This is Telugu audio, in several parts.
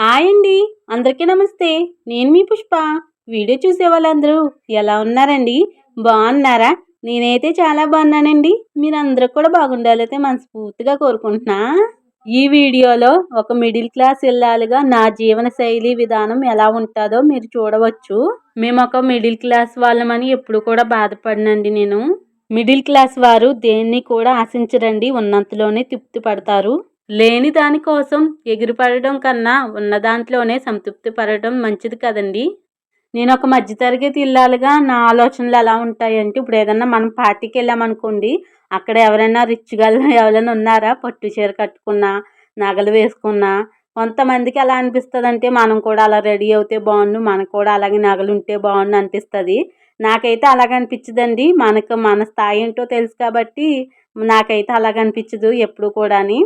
హాయ్ అండి. అందరికీ నమస్తే. నేను మీ పుష్ప. వీడియో చూసే వాళ్ళందరూ ఎలా ఉన్నారండి? బాగున్నారా? నేనైతే చాలా బాగున్నానండి. మీరు కూడా బాగుండాలైతే మనస్ఫూర్తిగా కోరుకుంటున్నా. ఈ వీడియోలో ఒక మిడిల్ క్లాస్ ఇల్లాలుగా నా జీవన శైలి విధానం ఎలా ఉంటుందో మీరు చూడవచ్చు. మేము ఒక మిడిల్ క్లాస్ వాళ్ళమని ఎప్పుడు కూడా బాధపడినండి నేను. మిడిల్ క్లాస్ వారు దేన్ని కూడా ఆశించరండి. ఉన్నంతలోనే తృప్తి పడతారు. లేని దానికోసం ఎగిరిపడడం కన్నా ఉన్న దాంట్లోనే సంతృప్తి పడటం మంచిది కదండి? నేను ఒక మధ్యతరగతి ఇల్లాలుగా నా ఆలోచనలు ఎలా ఉంటాయంటే ఇప్పుడు ఏదన్నా మనం పార్టీకి వెళ్ళామనుకోండి అక్కడ ఎవరైనా రిచ్ గల్ ఎవరైనా ఉన్నారా? పట్టు చీర కట్టుకున్నా నగలు వేసుకున్నా కొంతమందికి ఎలా అనిపిస్తుంది అంటే మనం కూడా అలా రెడీ అవుతే బాగుండు మనకు కూడా అలాగే నగలు ఉంటే బాగుండు అనిపిస్తుంది. నాకైతే అలాగ అనిపించదండి. మనకు మన స్థాయి ఏంటో తెలుసు కాబట్టి నాకైతే అలాగ అనిపించదు ఎప్పుడు కూడాని.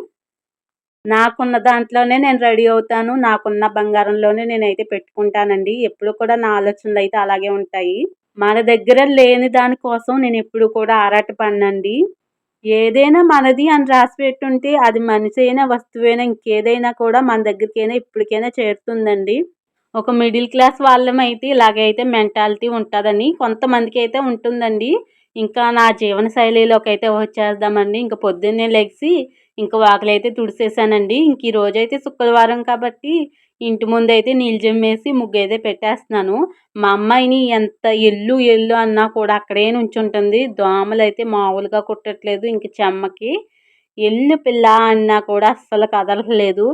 నాకున్న దాంట్లోనే నేను రెడీ అవుతాను. నాకున్న బంగారంలోనే నేనైతే పెట్టుకుంటానండి. ఎప్పుడు కూడా నా ఆలోచనలు అయితే అలాగే ఉంటాయి. మన దగ్గర లేని దానికోసం నేను ఎప్పుడు కూడా ఆరాటపడినండి. ఏదైనా మనది అని రాసి పెట్టుంటే అది మనిషి అయినా వస్తువైనా ఇంకేదైనా కూడా మన దగ్గరికైనా ఇప్పటికైనా చేరుతుందండి. ఒక మిడిల్ క్లాస్ వాళ్ళమైతే ఇలాగైతే మెంటాలిటీ ఉంటుందని కొంతమందికి అయితే ఉంటుందండి. ఇంకా నా జీవన శైలిలోకి అయితే వచ్చేద్దామండి. ఇంకా పొద్దున్నే లెగిసి ఇంకా వాకిలైతే తుడిసేసానండి. ఇంక ఈ రోజైతే శుక్రవారం కాబట్టి ఇంటి ముందు అయితే నీళ్ళు ముగ్గు అయితే పెట్టేస్తున్నాను. మా అమ్మాయిని ఎంత ఎల్లు ఎల్లు అన్నా కూడా అక్కడే నుంచుంటుంది. దోమలు అయితే మామూలుగా కుట్టట్లేదు ఇంక చెమ్మకి. ఎల్లు పిల్ల అన్నా కూడా అస్సలు కదలలేదు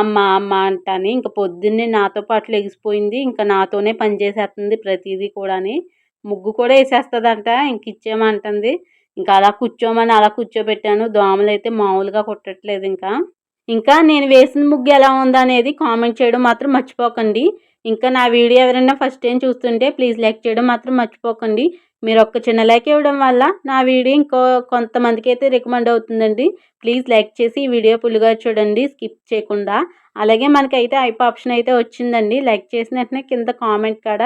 అమ్మ అమ్మ అంటాను. ఇంక పొద్దున్నే నాతో పాటు లెగిసిపోయింది. ఇంకా నాతోనే పని చేసేస్తుంది ప్రతిదీ కూడాని. ముగ్గు కూడా వేసేస్తుందంట ఇంక ఇచ్చేయమంటుంది. ఇంకా అలా కూర్చోమని అలా కూర్చోబెట్టాను. దోమలు అయితే మామూలుగా కుట్టట్లేదు ఇంకా. ఇంకా నేను వేసిన ముగ్గు ఎలా ఉందనేది కామెంట్ చేయడం మాత్రం మర్చిపోకండి. ఇంకా నా వీడియో ఎవరైనా ఫస్ట్ టైం చూస్తుంటే ప్లీజ్ లైక్ చేయడం మాత్రం మర్చిపోకండి. మీరు ఒక్క చిన్న లైక్ ఇవ్వడం వల్ల నా వీడియో ఇంకో కొంతమందికి అయితే రికమెండ్ అవుతుందండి. ప్లీజ్ లైక్ చేసి ఈ వీడియో ఫుల్గా చూడండి స్కిప్ చేయకుండా. అలాగే మనకైతే ఐప్ ఆప్షన్ అయితే వచ్చిందండి. లైక్ చేసిన వెంటనే కింద కామెంట్ కాడ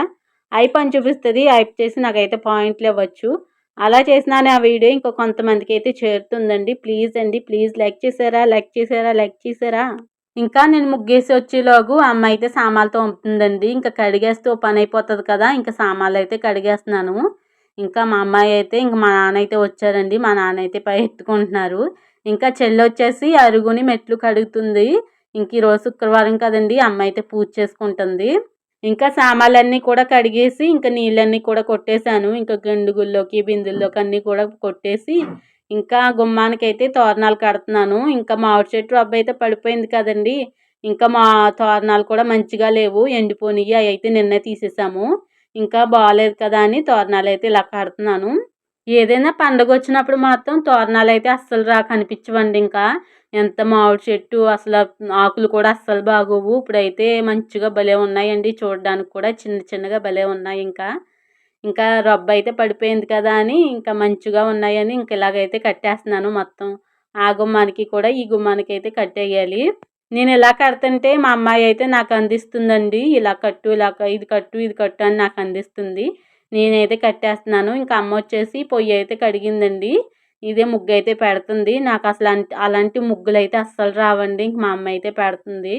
ఐప్ అని చూపిస్తుంది. ఐప్ చేసి నాకైతే పాయింట్లు ఇవ్వచ్చు. అలా చేసినా ఆ వీడియో ఇంకో కొంతమందికి అయితే చేరుతుందండి. ప్లీజ్ అండి ప్లీజ్ లైక్ చేసారా లైక్ చేసారా లైక్ చేసారా ఇంకా నేను ముగ్గేసి వచ్చేలోగు అమ్మ అయితే సామాన్లతో ఉంటుందండి. ఇంకా కడిగేస్తే పని అయిపోతుంది కదా ఇంకా సామాన్లు అయితే కడిగేస్తున్నాను. ఇంకా మా అమ్మాయి అయితే ఇంకా మా నాన్న అయితే వచ్చారండి. మా నాన్న అయితే పై ఎత్తుకుంటున్నారు. ఇంకా చెల్లి వచ్చేసి అరుగుని మెట్లు కడుగుతుంది. ఇంక ఈరోజు శుక్రవారం కదండి అమ్మ అయితే పూజ చేసుకుంటుంది. ఇంకా సామాన్లన్నీ కూడా కడిగేసి ఇంకా నీళ్ళన్నీ కూడా కొట్టేశాను. ఇంకా గండుగుల్లోకి బిందుల్లోకి అన్నీ కూడా కొట్టేసి ఇంకా గుమ్మానికి అయితే తోరణాలు కడుతున్నాను. ఇంకా మామిడి చెట్టు రబ్బ అయితే పడిపోయింది కదండి. ఇంకా మా తోరణాలు కూడా మంచిగా లేవు. ఎండిపోనివి అవి అయితే నిన్నే తీసేసాము. ఇంకా బాగాలేదు కదా అని తోరణాలు అయితే ఇలా కడుతున్నాను. ఏదైనా పండగ వచ్చినప్పుడు మాత్రం తోరణాలు అయితే అస్సలు రా కనిపించవండి ఇంకా. ఎంత మామిడి చెట్టు అసలు ఆకులు కూడా అస్సలు బాగోవు. ఇప్పుడైతే మంచిగా భలే ఉన్నాయండి. చూడడానికి కూడా చిన్న చిన్నగా భలే ఉన్నాయి ఇంకా. ఇంకా రబ్బ అయితే పడిపోయింది కదా అని ఇంకా మంచిగా ఉన్నాయని ఇంక ఇలాగైతే కట్టేస్తున్నాను మొత్తం. ఆ గుమ్మానికి కూడా ఈ గుమ్మానికి అయితే కట్టేయాలి. నేను ఇలా కడుతుంటే మా అమ్మాయి అయితే నాకు అందిస్తుందండి. ఇలా కట్టు ఇలా ఇది కట్టు ఇది కట్టు అని నాకు అందిస్తుంది. నేనైతే కట్టేస్తున్నాను. ఇంకా అమ్మ వచ్చేసి పొయ్యి అయితే కడిగిందండి. ఇదే ముగ్గు అయితే పెడుతుంది. నాకు అసలు అలాంటి ముగ్గులు అయితే అస్సలు రావండి. ఇంక మా అమ్మ అయితే పెడుతుంది.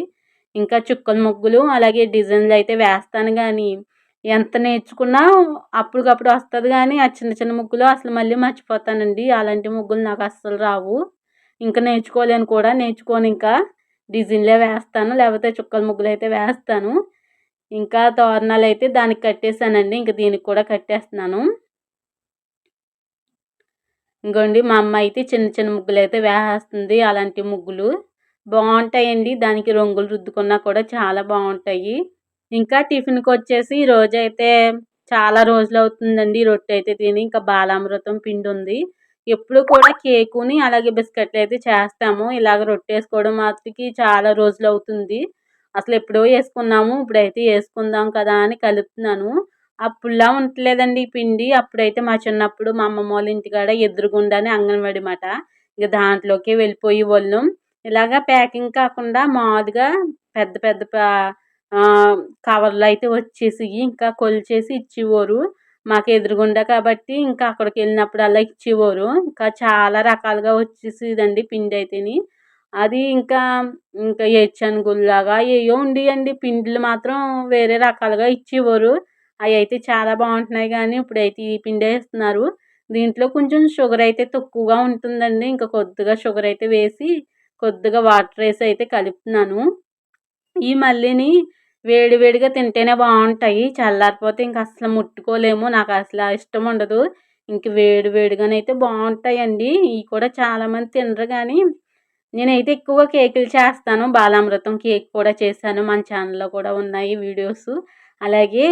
ఇంకా చుక్కల ముగ్గులు అలాగే డిజైన్లు అయితే వేస్తాను కానీ ఎంత నేర్చుకున్నా అప్పటికప్పుడు వస్తుంది కానీ ఆ చిన్న చిన్న ముగ్గులు అసలు మళ్ళీ మర్చిపోతానండి. అలాంటి ముగ్గులు నాకు అస్సలు రావు. ఇంకా నేర్చుకోలేను కూడా. నేర్చుకొని ఇంకా. డిజైన్లే వేస్తాను. లేకపోతే చుక్కల ముగ్గులు అయితే వేస్తాను. ఇంకా తోరణాలు అయితే దానికి కట్టేశానండి. ఇంకా దీనికి కూడా కట్టేస్తున్నాను. ఇంకోండి మా అమ్మ అయితే చిన్న చిన్న ముగ్గులు అయితే వేసేస్తుంది. అలాంటి ముగ్గులు బాగుంటాయండి. దానికి రంగులు రుద్దుకున్నా కూడా చాలా బాగుంటాయి. ఇంకా టిఫిన్కి వచ్చేసి రోజైతే చాలా రోజులు అవుతుందండి రొట్టె అయితే తిని. ఇంకా బాలామృతం పిండి ఉంది ఎప్పుడు కూడా కేకుని అలాగే బిస్కెట్లు అయితే చేస్తాము. ఇలాగ రొట్టె వేసుకోవడం మాత్రకి చాలా రోజులు అవుతుంది అసలు ఎప్పుడో వేసుకున్నాము ఇప్పుడైతే వేసుకుందాం కదా అని కలుపుతున్నాను. అప్పుడులా ఉండలేదండి పిండి. అప్పుడైతే మా చిన్నప్పుడు మా అమ్మమ్మ వాళ్ళ ఇంటికాడ ఎదురుగుండానే అంగన్వాడి మాట. ఇక దాంట్లోకి వెళ్ళిపోయి వాళ్ళం. ఇలాగా ప్యాకింగ్ కాకుండా మామూలుగా పెద్ద పెద్ద కవర్లు అయితే వచ్చేసి ఇంకా కొలిచేసి ఇచ్చేవారు. మాకు ఎదురుగుండా కాబట్టి ఇంకా అక్కడికి వెళ్ళినప్పుడు అలా ఇచ్చేవారు. ఇంకా చాలా రకాలుగా వచ్చేసేదండి పిండి అయితేని. అది ఇంకా ఇంకా ఏరుశనగుల్లాగా ఏవో ఉండేయండి. పిండిలు మాత్రం వేరే రకాలుగా ఇచ్చేవారు. అవి అయితే చాలా బాగుంటున్నాయి కానీ ఇప్పుడైతే ఈ పిండి వేస్తున్నారు. దీంట్లో కొంచెం షుగర్ అయితే తక్కువగా ఉంటుందండి. ఇంకా కొద్దిగా షుగర్ అయితే వేసి కొద్దిగా వాటర్ వేసి అయితే కలుపుతున్నాను. ఈ మళ్ళీని వేడివేడిగా తింటేనే బాగుంటాయి. చల్లారిపోతే ఇంక అసలు ముట్టుకోలేము. నాకు అసలు ఇష్టం ఉండదు. ఇంక వేడివేడిగానైతే బాగుంటాయండి. ఇవి కూడా చాలామంది తినరు కానీ నేనైతే ఎక్కువగా కేకులు చేస్తాను. బాలామృతం కేక్ కూడా చేశాను. మన ఛానల్లో కూడా ఉన్నాయి వీడియోస్. అలాగే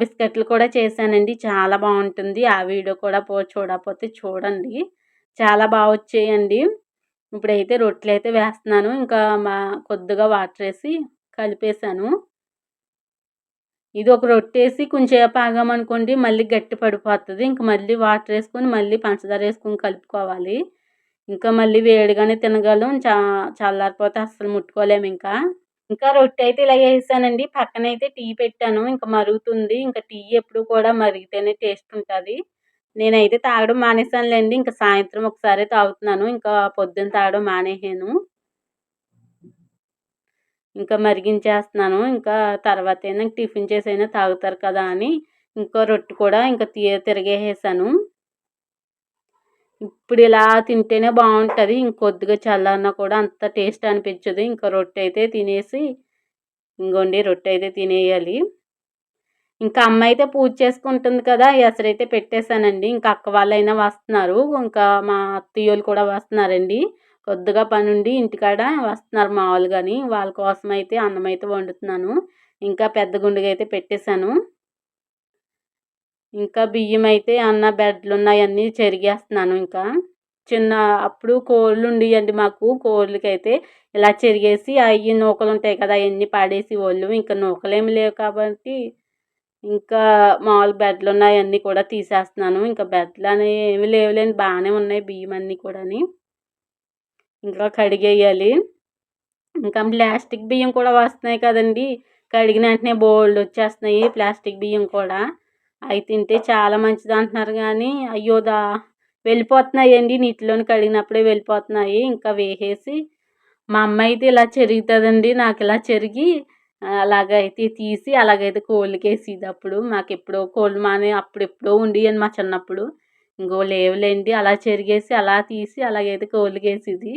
బిస్కెట్లు కూడా చేశానండి. చాలా బాగుంటుంది ఆ వీడియో కూడా పో చూడకపోతే చూడండి. చాలా బాగా వచ్చాయండి. ఇప్పుడైతే రొట్టెలు అయితే వేస్తున్నాను. ఇంకా మా కొద్దిగా వాటర్ వేసి కలిపేశాను. ఇది ఒక రొట్టేసి కొంచెంసేపు ఆగామనుకోండి మళ్ళీ గట్టి పడిపోతుంది. ఇంక మళ్ళీ వాటర్ వేసుకొని మళ్ళీ పంచదార వేసుకొని కలుపుకోవాలి. ఇంకా మళ్ళీ వేడిగానే తినగలం. చా చల్లారిపోతే అస్సలు ముట్టుకోలేము ఇంకా. ఇంకా రొట్టె అయితే ఇలా వేసానండి పక్కన అయితే టీ పెట్టాను. ఇంకా మరుగుతుంది. ఇంకా టీ ఎప్పుడు కూడా మరిగితేనే టేస్ట్ ఉంటుంది. నేనైతే తాగడం మానేసానులేండి. ఇంకా సాయంత్రం ఒకసారి తాగుతున్నాను. ఇంకా పొద్దున్న తాగడం మానేసాను. ఇంకా మరిగించేస్తున్నాను. ఇంకా తర్వాత అయినా టిఫిన్ చేసైనా తాగుతారు కదా అని. ఇంకో రొట్టె కూడా ఇంకా తిరిగేసేసాను. ఇప్పుడు ఇలా తింటేనే బాగుంటుంది. ఇంకొద్దిగా చల్లన్నా కూడా అంత టేస్ట్ అనిపించదు. ఇంకా రొట్టె అయితే తినేసి ఇంకోండి రొట్టె అయితే తినేయాలి. ఇంకా అమ్మ అయితే పూజ చేసుకుంటుంది కదా ఎసరైతే పెట్టేశానండి. ఇంకా అక్క వాళ్ళైనా వస్తున్నారు. ఇంకా మా అత్తయ్యోళ్ళు కూడా వస్తున్నారండి. కొద్దిగా పని ఉండి ఇంటికాడ వస్తున్నారు మామూలుగాని. వాళ్ళ కోసం అయితే అన్నం అయితే వండుతున్నాను. ఇంకా పెద్ద గుండెగా అయితే పెట్టేశాను. ఇంకా బియ్యం అయితే అన్న బెడ్లు ఉన్నాయన్నీ చెరిగేస్తున్నాను ఇంకా. చిన్న అప్పుడు కోళ్ళు ఉండేవండి మాకు. కోళ్ళకైతే ఇలా చెరిగేసి అవి నూకలు ఉంటాయి కదా అవన్నీ పాడేసి వాళ్ళు ఇంకా నూకలేమి లేవు కాబట్టి ఇంకా మామూలు బెడ్లు ఉన్నాయి అన్నీ కూడా తీసేస్తున్నాను. ఇంకా బెడ్లు అనేవి ఏమి లేవులేని బాగానే ఉన్నాయి బియ్యం అన్నీ కూడాని. ఇంకా కడిగేయాలి. ఇంకా ప్లాస్టిక్ బియ్యం కూడా వస్తున్నాయి కదండి. కడిగిన వెంటనే బోల్డ్ వచ్చేస్తున్నాయి ప్లాస్టిక్ బియ్యం కూడా. అవి తింటే చాలా మంచిది అంటున్నారు కానీ అయ్యో దా వెళ్ళిపోతున్నాయండి. నీటిలోని కడిగినప్పుడే వెళ్ళిపోతున్నాయి. ఇంకా వేసేసి మా అమ్మ అయితే ఇలా చెరుగుతుందండి. నాకు ఇలా చెరిగి అలాగైతే తీసి అలాగైతే కోళ్ళకేసేది అప్పుడు. మాకు ఎప్పుడో కోళ్ళు మానే అప్పుడు ఎప్పుడో మా చిన్నప్పుడు. ఇంకో లేవులేండి. అలా చెరిగేసి అలా తీసి అలాగైతే కోళ్ళకి వేసేది.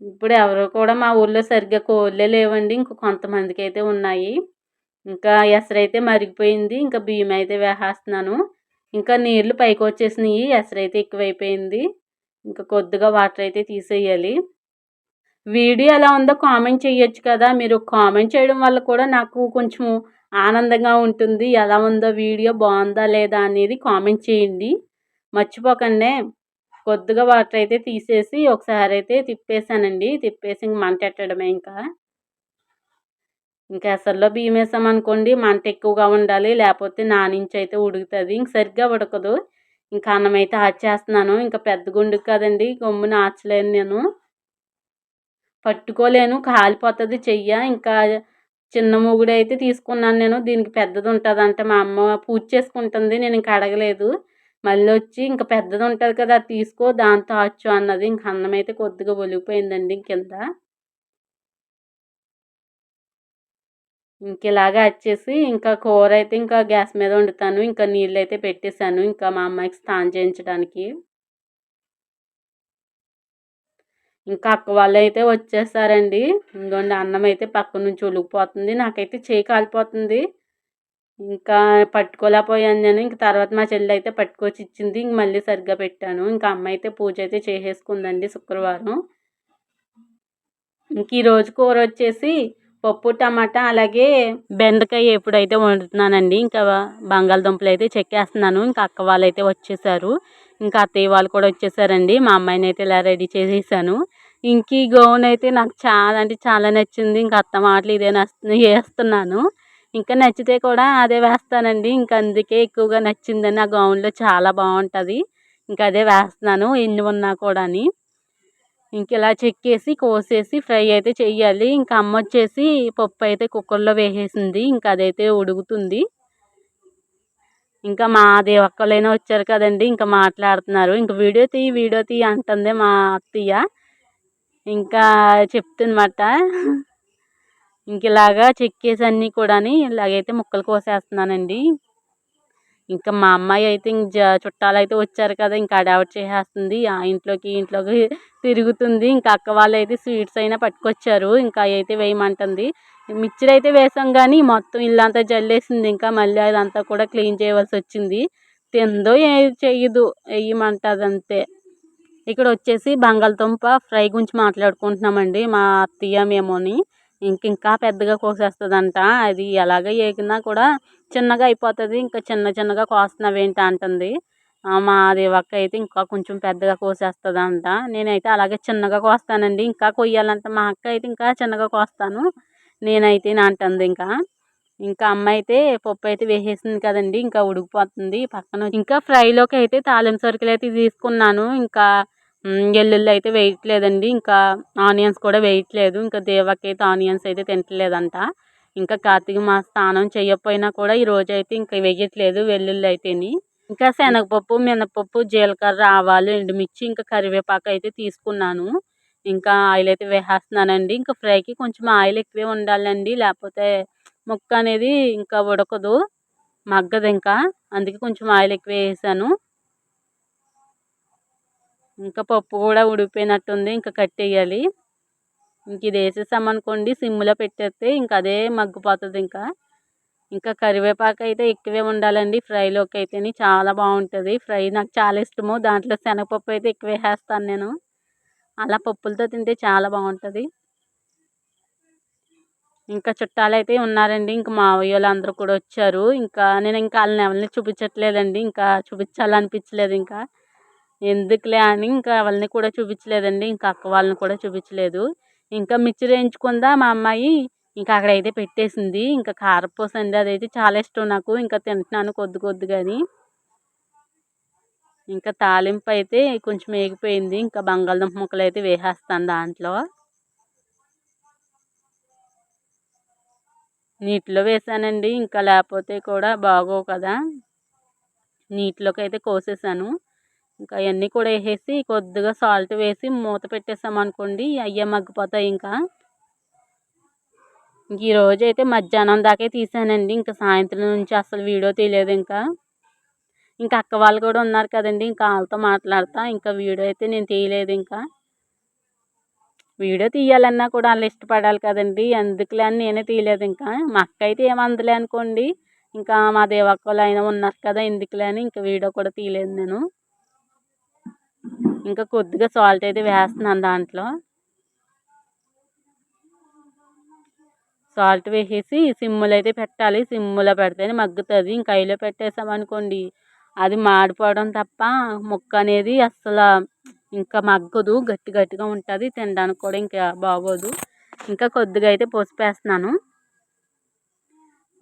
ఇప్పుడు ఎవరు కూడా మా ఊళ్ళో సరిగ్గా కోళ్ళే లేవండి. ఇంక కొంతమందికి అయితే ఉన్నాయి. ఇంకా ఎసరైతే మరిగిపోయింది. ఇంకా బియ్యం అయితే వేసేస్తున్నాను. ఇంకా నీళ్ళు పైకి వచ్చేసినాయి. ఎసరైతే ఎక్కువైపోయింది. ఇంకా కొద్దిగా వాటర్ అయితే తీసేయాలి. వీడియో ఎలా ఉందో కామెంట్ చేయొచ్చు కదా. మీరు కామెంట్ చేయడం వల్ల కూడా నాకు కొంచెం ఆనందంగా ఉంటుంది. ఎలా ఉందో వీడియో బాగుందా లేదా అనేది కామెంట్ చేయండి. మర్చిపోకండి. కొద్దిగా వాటర్ అయితే తీసేసి ఒకసారి అయితే తిప్పేసానండి తిప్పేసి మంట మంటెట్టడమే ఇంకా. ఇంకా ఎసర్లో బియ్యం వేసామనుకోండి మంట ఎక్కువగా ఉండాలి లేకపోతే నానించి అయితే ఉడుకుతుంది. ఇంక సరిగ్గా ఉడకదు. ఇంకా అన్నం అయితే ఆచేస్తున్నాను. ఇంకా పెద్ద గుండు కదండి గమ్మున ఆచలేను నేను. పట్టుకోలేను కాలిపోతుంది చెయ్య. ఇంకా చిన్న మూగుడు అయితే తీసుకున్నాను నేను. దీనికి పెద్దది ఉంటుంది అంటే మా అమ్మ పూజ చేసుకుంటుంది. నేను ఇంకా అడగలేదు. మళ్ళీ వచ్చి ఇంకా పెద్దది ఉంటుంది కదా తీసుకో దాంతో ఆచు అన్నది. ఇంక అన్నం అయితే కొద్దిగా ఒలిగిపోయిందండి కింద. ఇంక ఇలాగా వచ్చేసి ఇంకా కూర అయితే ఇంకా గ్యాస్ మీద వండుతాను ఇంకా నీళ్ళు అయితే పెట్టేశాను ఇంకా మా అమ్మాయికి స్నానం చేయించడానికి. ఇంకా అక్క వాళ్ళు అయితే వచ్చేసారండి. ఇంకోండి అన్నం అయితే పక్క నుంచి ఉలిగిపోతుంది నాకైతే చేయి కాలిపోతుంది. ఇంకా పట్టుకోలేకపోయాను నేను ఇంక తర్వాత మా చెల్లి అయితే పట్టుకొచ్చి ఇచ్చింది ఇంక మళ్ళీ సరిగ్గా పెట్టాను. ఇంకా అమ్మ అయితే పూజ అయితే చేసేసుకుందండి శుక్రవారం. ఇంక ఈరోజు కూర వచ్చేసి పప్పు టమాటా అలాగే బెండకాయ ఎప్పుడైతే వండుతున్నానండి ఇంకా బంగాళదుంపలు అయితే చెక్కేస్తున్నాను. ఇంకా అక్క వాళ్ళు అయితే వచ్చేసారు. ఇంకా అత్తయ్య వాళ్ళు కూడా వచ్చేసారండి. మా అమ్మాయిని అయితే ఇలా రెడీ చేసేసాను. ఇంక ఈ గౌన్ అయితే నాకు చాలా అంటే చాలా నచ్చింది. ఇంకా అత్త మాటలు ఇదే వేస్తున్నాను ఇంకా నచ్చితే కూడా అదే వేస్తానండి. ఇంకా అందుకే ఎక్కువగా నచ్చిందని ఆ గౌన్లో చాలా బాగుంటుంది. ఇంకా అదే వేస్తున్నాను ఎన్ని ఉన్నా కూడా ఇంక ఇలా చెక్కేసి కోసేసి ఫ్రై అయితే చెయ్యాలి. ఇంకా అమ్మ వచ్చేసి పప్పు అయితే కుక్కర్లో వేసేసింది. ఇంకా అదైతే ఉడుకుతుంది. ఇంకా మా దేవక్కలైనా వచ్చారు కదండి. ఇంకా మాట్లాడుతున్నారు. ఇంకా వీడియో తీ వీడియో తీ అంటుంది మా అత్తయ్య. ఇంకా చెప్తుందన్నమాట. ఇంక ఇలాగా చెక్కేసి అన్నీ కూడా ఇలాగైతే ముక్కలు కోసేస్తున్నానండి. ఇంకా మా అమ్మాయి అయితే ఇంక చుట్టాలు అయితే వచ్చారు కదా ఇంకా అడావట్ చేసేస్తుంది. ఆ ఇంట్లోకి ఇంట్లోకి తిరుగుతుంది. ఇంకా అక్క వాళ్ళు అయితే స్వీట్స్ అయినా పట్టుకొచ్చారు. ఇంకా అవి అయితే వేయమంటుంది. మిక్చర్ అయితే వేసాం కానీ మొత్తం ఇల్లంతా జల్లేసింది. ఇంకా మళ్ళీ అదంతా కూడా క్లీన్ చేయవలసి వచ్చింది. తిందో ఏది చేయదు వేయమంటుంది అంతే ఇక్కడ వచ్చేసి బంగాళదుంప ఫ్రై గురించి మాట్లాడుకుంటున్నామండి మా అత్తయ్య మేమోని. ఇంక ఇంకా పెద్దగా కోసేస్తుందంట. అది ఎలాగ ఏగినా కూడా చిన్నగా అయిపోతుంది. ఇంకా చిన్న చిన్నగా కోస్తున్నావేంటి అంటుంది. మా దేవక్క అయితే ఇంకా కొంచెం పెద్దగా కోసేస్తుందంట. నేనైతే అలాగే చిన్నగా కోస్తానండి. ఇంకా కొయ్యాలంట మా అక్క అయితే ఇంకా చిన్నగా కోస్తాను. నేనైతే అంటుంది ఇంకా. ఇంకా అమ్మ అయితే పప్పు అయితే వేసేసింది కదండి. ఇంకా ఉడికిపోతుంది పక్కన. ఇంకా ఫ్రైలోకి అయితే తాలింపు సరుకులు అయితే తీసుకున్నాను. ఇంకా వెల్లుల్లి అయితే వేయట్లేదండి. ఇంకా ఆనియన్స్ కూడా వేయట్లేదు. ఇంకా దేవకైతే ఆనియన్స్ అయితే తింటలేదంట. ఇంకా కార్తీక మాస స్నానం చేయకపోయినా కూడా ఈ రోజు అయితే ఇంకా వేయట్లేదు వెల్లుల్లి అయితేని. ఇంకా శనగపప్పు మినపప్పు జీలకర్ర ఆవాలు ఎండుమిర్చి ఇంకా కరివేపాకు అయితే తీసుకున్నాను. ఇంకా ఆయిల్ అయితే వేసేస్తున్నానండి. ఇంకా ఫ్రైకి కొంచెం ఆయిల్ ఎక్కువే ఉండాలండి. లేకపోతే ముక్క అనేది ఇంకా ఉడకదు. మగ్గదు ఇంకా. అందుకే కొంచెం ఆయిల్ ఎక్కువ వేసాను. ఇంకా పప్పు కూడా ఉడికిపోయినట్టుంది ఇంకా కట్టేయాలి. ఇంక ఇది వేసేసామనుకోండి సిమ్లో పెట్టేస్తే ఇంకా అదే మగ్గిపోతుంది ఇంకా. ఇంకా కరివేపాకు అయితే ఎక్కువే ఉండాలండి ఫ్రైలోకి అయితే చాలా బాగుంటుంది. ఫ్రై నాకు చాలా ఇష్టము దాంట్లో శనగపప్పు అయితే ఎక్కువ వేసేస్తాను నేను. అలా పప్పులతో తింటే చాలా బాగుంటుంది. ఇంకా చుట్టాలు అయితే ఉన్నారండి ఇంకా మావయ్య వాళ్ళు అందరూ కూడా వచ్చారు. ఇంకా నేను ఇంకా వాళ్ళని ఎవరిని చూపించట్లేదండి ఇంకా చూపించాలనిపించలేదు ఇంకా. ఎందుకులే అని ఇంకా వాళ్ళని కూడా చూపించలేదండి. ఇంకా అక్క వాళ్ళని కూడా చూపించలేదు. ఇంకా మిక్చర్ వేయించుకుందా మా అమ్మాయి? ఇంకా అక్కడైతే పెట్టేసింది. ఇంకా కారపూస అండి అదైతే చాలా ఇష్టం నాకు. ఇంకా తింటున్నాను కొద్ది కొద్దిగాని ఇంకా తాలింపు అయితే కొంచెం వేగిపోయింది. ఇంకా బంగాళదుంప ముక్కలు అయితే వేసేస్తాను దాంట్లో. నీటిలో వేసానండి. ఇంకా లేకపోతే కూడా బాగోవు కదా. నీటిలోకి అయితే కోసేసాను. ఇంకా అవన్నీ కూడా వేసేసి కొద్దిగా సాల్ట్ వేసి మూత పెట్టేసాం అనుకోండి అయ్యే మగ్గిపోతాయి ఇంకా. ఈరోజు అయితే మధ్యాహ్నం దాకే తీసానండి. ఇంకా సాయంత్రం నుంచి అసలు వీడియో తీయలేదు ఇంకా. ఇంకా అక్క వాళ్ళు కూడా ఉన్నారు కదండి ఇంకా వాళ్ళతో మాట్లాడతా. ఇంకా వీడియో అయితే నేను తీయలేదు ఇంకా. వీడియో తీయాలన్నా కూడా వాళ్ళు ఇష్టపడాలి కదండి. అందుకులే అని నేనే తీయలేదు ఇంకా. మా అక్క అయితే ఏమందలే అనుకోండి ఇంకా మా దేవక్కలు అయినా ఉన్నారు కదా ఎందుకులే అని ఇంకా వీడియో కూడా తీయలేదు నేను. ఇంకా కొద్దిగా సాల్ట్ అయితే వేస్తున్నాను దాంట్లో. సాల్ట్ వేసేసి సిమ్ములు అయితే పెట్టాలి. సిమ్ములో పెడితేనే మగ్గుతుంది. ఇంకా ఐలో పెట్టేసామనుకోండి అది మాడిపోవడం తప్ప ముక్క అనేది అస్సలు ఇంకా మగ్గదు. గట్టి గట్టిగా ఉంటుంది. తినడానికి కూడా ఇంకా బాగోదు. ఇంకా కొద్దిగా అయితే పసుపు వేస్తున్నాను.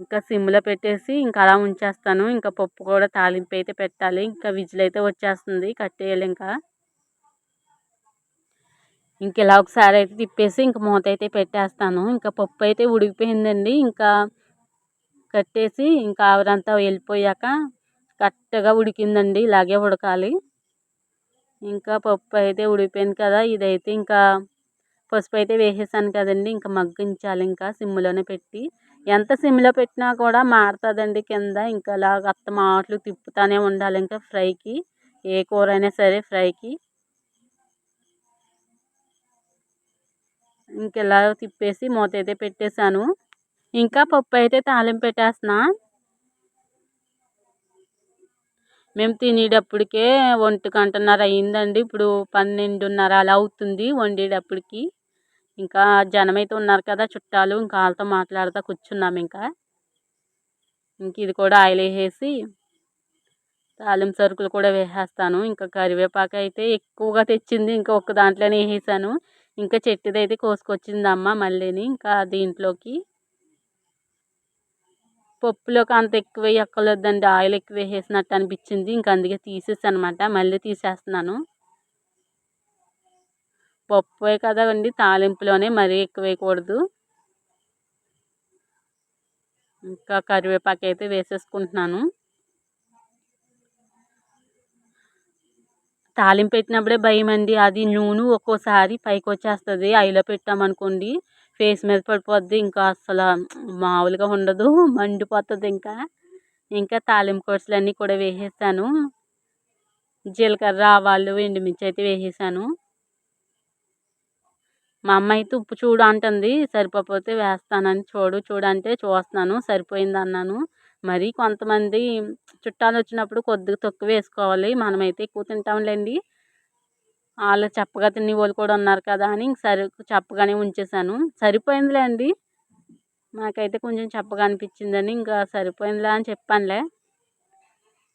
ఇంకా సిమ్లో పెట్టేసి ఇంకా అలా ఉంచేస్తాను. ఇంకా పప్పు కూడా తాలింపు అయితే పెట్టాలి. ఇంకా విజిల్ అయితే వచ్చేస్తుంది. కట్టేయాలి ఇంకా. ఇంక ఇలా ఒకసారి అయితే తిప్పేసి ఇంక మూత అయితే పెట్టేస్తాను. ఇంకా పప్పు అయితే ఉడికిపోయిందండి. ఇంకా కట్టేసి ఇంకా ఆవిరంతా వెళ్ళిపోయాక కరెక్ట్గా ఉడికిందండి. ఇలాగే ఉడకాలి. ఇంకా పప్పు అయితే ఉడికిపోయింది కదా. ఇదైతే ఇంకా పసుపు అయితే వేసేసాను కదండి. ఇంకా మగ్గించాలి ఇంకా సిమ్లోనే పెట్టి. ఎంత సిమ్లో పెట్టినా కూడా మారుతుందండి కింద. ఇంకా అలా అత్త మాటలు తిప్పుతూనే ఉండాలి ఇంకా ఫ్రైకి. ఏ కూర అయినా సరే ఫ్రైకి. ఇంక ఇలా తిప్పేసి మూత అయితే పెట్టేశాను. ఇంకా పప్పు అయితే తాలింపు పెట్టేస్తున్నా. మేము తినేటప్పటికే ఒంటి గంటన్నర అయిందండి. ఇప్పుడు పన్నెండున్నర అలా అవుతుంది వండేటప్పటికి. ఇంకా జనం అయితే ఉన్నారు కదా చుట్టాలు ఇంకా వాళ్ళతో మాట్లాడుతూ కూర్చున్నాము ఇంకా. ఇంక ఇది కూడా ఆయిల్ వేసేసి తాలింపు సరుకులు కూడా వేసేస్తాను. ఇంకా కరివేపాకు అయితే ఎక్కువగా తెచ్చింది ఇంకా ఒక్క దాంట్లోనే వేసేసాను. ఇంకా చెట్టుదైతే కోసుకొచ్చింది అమ్మ మళ్ళీని ఇంకా దీంట్లోకి. పప్పులోకి అంత ఎక్కువ వేయక్కర్లేదండి ఆయిల్ ఎక్కువ వేసేసినట్టు అనిపించింది. ఇంకా అందుకే తీసేసానమాట మళ్ళీ తీసేస్తున్నాను. పప్పుే కదండి తాలింపులోనే మరీ ఎక్కువ వేయకూడదు ఇంకా కరివేపాకు అయితే వేసేసుకుంటున్నాను. తాలింపు పెట్టినప్పుడే భయం అండి అది నూనె ఒక్కోసారి పైకి వచ్చేస్తుంది ఐలో పెట్టామనుకోండి ఫేస్ మీద పడిపోద్ది ఇంకా అసలు మామూలుగా ఉండదు మండిపోతుంది ఇంకా. ఇంకా తాలింపు కోర్సులు కూడా వేసేసాను. జీలకర్ర ఆవాలు ఎండుమిర్చి అయితే వేసేసాను. మా అమ్మ అయితే ఉప్పు చూడు అంటుంది. సరిపోతే వేస్తానని చూడు చూడంటే చూస్తున్నాను. సరిపోయింది అన్నాను. మరి కొంతమంది చుట్టాలు వచ్చినప్పుడు కొద్దిగా తక్కువ వేసుకోవాలి. మనమైతే ఎక్కువ తింటాంలేండి. వాళ్ళు చెప్పగా తినే వాళ్ళు కూడా ఉన్నారు కదా అని సరి చెప్పగానే ఉంచేసాను సరిపోయిందిలే అండి నాకైతే కొంచెం చెప్పగా అనిపించిందని ఇంకా సరిపోయిందిలే అని చెప్పానులే.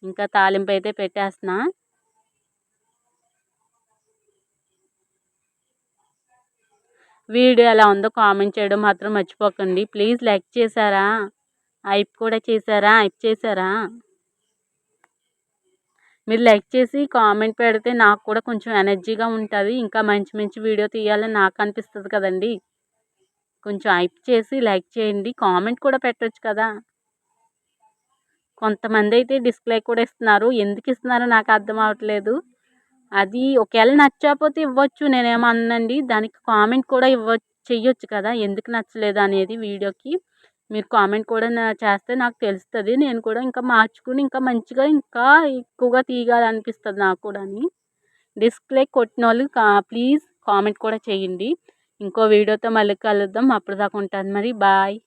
ఇంకా తాలింపు అయితే పెట్టేస్తున్నా. వీడియో ఎలా ఉందో కామెంట్ చేయడం మాత్రం మర్చిపోకండి. ప్లీజ్ లైక్ చేశారా? ఐప్ కూడా చేశారా? ఐప్ చేశారా? మీరు లైక్ చేసి కామెంట్ పెడితే నాకు కూడా కొంచెం ఎనర్జీగా ఉంటుంది. ఇంకా మంచి మంచి వీడియో తీయాలని నాకు అనిపిస్తుంది కదండి. కొంచెం హైప్ చేసి లైక్ చేయండి. కామెంట్ కూడా పెట్టచ్చు కదా. కొంతమంది అయితే డిస్లైక్ కూడా ఇస్తున్నారు. ఎందుకు ఇస్తున్నారో నాకు అర్థం అవ్వట్లేదు అది ఒకవేళ నచ్చకపోతే ఇవ్వచ్చు. నేనేమన్నండి దానికి కామెంట్ కూడా ఇవ్వ చెయ్యొచ్చు కదా. ఎందుకు నచ్చలేదు అనేది వీడియోకి మీరు కామెంట్ కూడా చేస్తే నాకు తెలుస్తుంది. నేను కూడా ఇంకా మార్చుకుని ఇంకా మంచిగా ఇంకా ఎక్కువగా తీయాలనిపిస్తుంది నాకు కూడా డిస్ప్లే కొట్టిన వాళ్ళు ప్లీజ్ కామెంట్ కూడా చేయండి. ఇంకో వీడియోతో మళ్ళీ కలుద్దాం. అప్పుడు దాకా ఉంటాను మరి. బాయ్.